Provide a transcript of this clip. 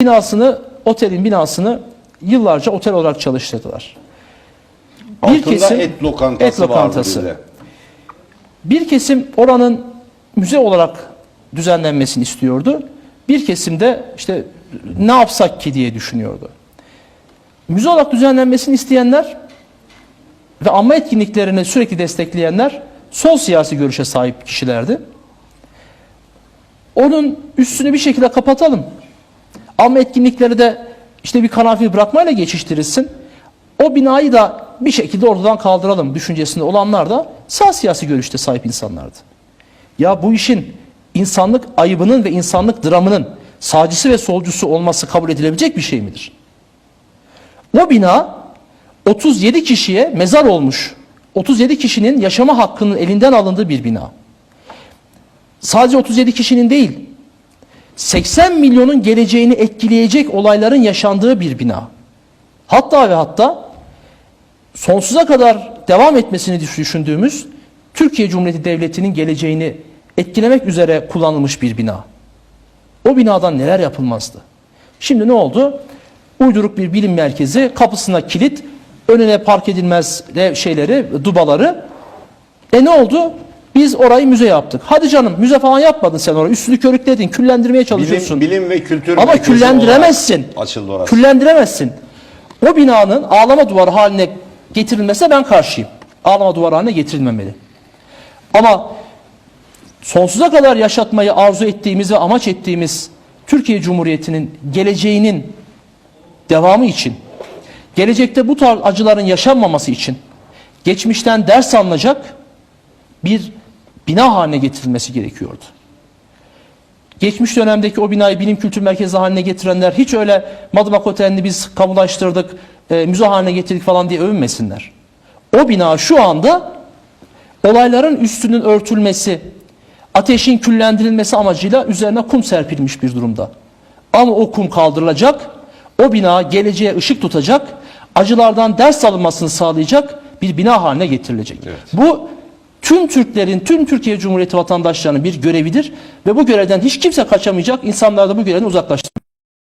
binasını, otelin binasını yıllarca otel olarak çalıştırdılar. Altında et lokantası et lokantası. bir de. Bir kesim oranın müze olarak düzenlenmesini istiyordu. Bir kesim de işte ne yapsak ki diye düşünüyordu. Müze olarak düzenlenmesini isteyenler ve anma etkinliklerini sürekli destekleyenler sol siyasi görüşe sahip kişilerdi. Onun üstünü bir şekilde kapatalım. Ama etkinlikleri de işte bir karanfil bırakmayla geçiştirilsin. O binayı da bir şekilde ortadan kaldıralım düşüncesinde olanlar da sağ siyasi görüşte sahip insanlardı. Ya bu işin insanlık ayıbının ve insanlık dramının sağcısı ve solcusu olması kabul edilebilecek bir şey midir? O bina 37 kişiye mezar olmuş. 37 kişinin yaşama hakkının elinden alındığı bir bina. Sadece 37 kişinin değil, 80 milyonun geleceğini etkileyecek olayların yaşandığı bir bina. Hatta ve hatta sonsuza kadar devam etmesini düşündüğümüz Türkiye Cumhuriyeti Devleti'nin geleceğini etkilemek üzere kullanılmış bir bina. O binadan neler yapılmazdı? Şimdi ne oldu? Uyduruk bir bilim merkezi, kapısına kilit, önüne park edilmez şeyleri, dubaları. E ne oldu? Biz orayı müze yaptık. Hadi canım müze falan yapmadın sen orayı. Üstünü körükledin, küllendirmeye çalışıyorsun. Bilim, bilim ve kültür Ama merkezi küllendiremezsin. olarak Açıldı orası. Küllendiremezsin. O binanın ağlama duvarı haline getirilmesine ben karşıyım. Ağlama duvarı haline getirilmemeli. Ama sonsuza kadar yaşatmayı arzu ettiğimiz ve amaç ettiğimiz Türkiye Cumhuriyeti'nin geleceğinin devamı için, gelecekte bu tarz acıların yaşanmaması için geçmişten ders alınacak bir bina haline getirilmesi gerekiyordu. Geçmiş dönemdeki o binayı bilim kültür merkezi haline getirenler hiç öyle Madımak Oteli'ni biz kamulaştırdık, e, müze haline getirdik falan diye övünmesinler. O bina şu anda olayların üstünün örtülmesi, ateşin küllendirilmesi amacıyla üzerine kum serpilmiş bir durumda. Ama o kum kaldırılacak, o bina geleceğe ışık tutacak, acılardan ders alınmasını sağlayacak bir bina haline getirilecek. Bu tüm Türklerin, tüm Türkiye Cumhuriyeti vatandaşlarının bir görevidir ve bu görevden hiç kimse kaçamayacak, insanlar da bu görevden uzaklaştıracak.